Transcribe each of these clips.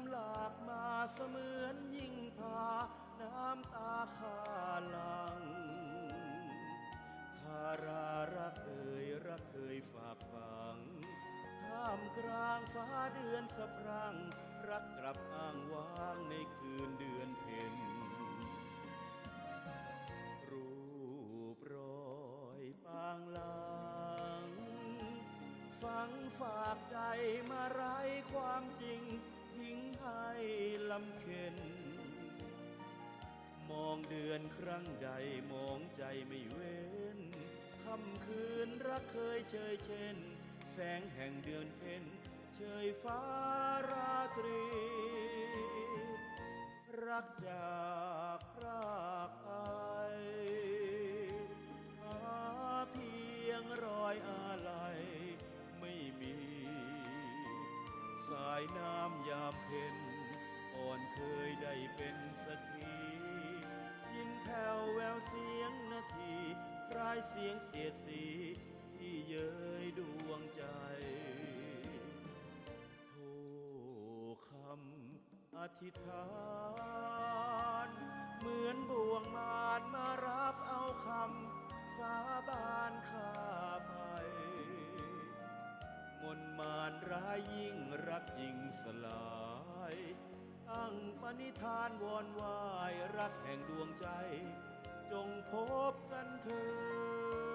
ำหลากมาเสมือนยิ่งพา น้ำตาขาหลังทารารักเอ่ยรักเคยฝากฝัง ท่ามกลางฟ้าเดือนสะพรัง รักกลับอ้างว้างในคืนเดือนเพ็ญรูปรอยปางหลังฝังฝากใจมาไร้ความจริง ทิ้งให้ลำเค็น มองเดือนครั้งใดมองใจไม่เว้นค่ำคืนรักเคยเชยเช่น แสงแห่งเดือนเพ็ญเชยฟ้าราตรี รักจากพรากไปหาเพียงรอยอายายน้ำยามเพ็ญอ่อนเคยได้เป็นสักขียินแผ่วแววเสียงนาทีคลายเสียงเสียดสีที่เย้ยดวงใจ โทคำอธิษฐาน เหมือนบ่วงมารมารับเอาคำสาบานข้าไป มนมา นร้ายยิ่งรักจริงสลายตั้งปณิธานวอนวายรักแห่งดวงใจ จงพบกันเถิด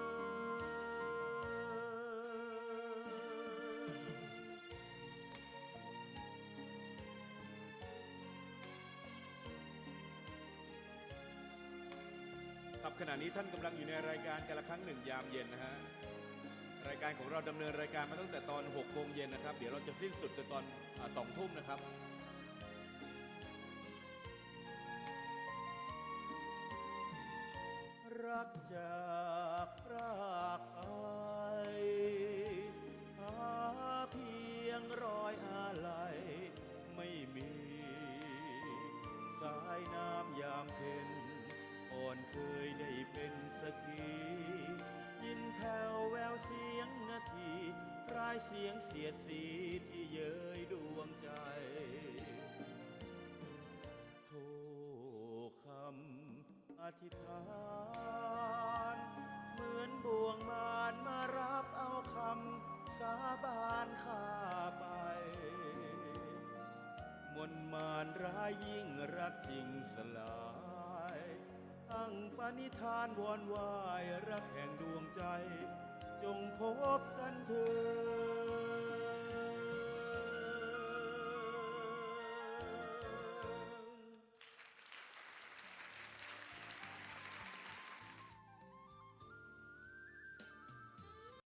ครับขณะนี้ท่านกำลังอยู่ในรายการกันละครั้งหนึ่งยามเย็นนะฮะ รายการของเราดำเนินรายการมาตั้งแต่ตอน6โมงเย็นนะครับ เดี๋ยวเราจะสิ้นสุดกันตอนสองทุ่มนะครับรักจากรากไอหาเพียงรอยอาลัยไม่มี สายน้ำยามเพ็ญอ่อนเคยได้เป็น เสียงเสียดสีที่เย้ยดวงใจ โทคำอธิษฐานเหมือนบ่วงมารมารับเอาคำสาบานข้าไป มนมานร้ายยิ่งรักจริงสลายตั้งปณิธานวอนวายรักแห่งดวงใจ จงพบกันเถิด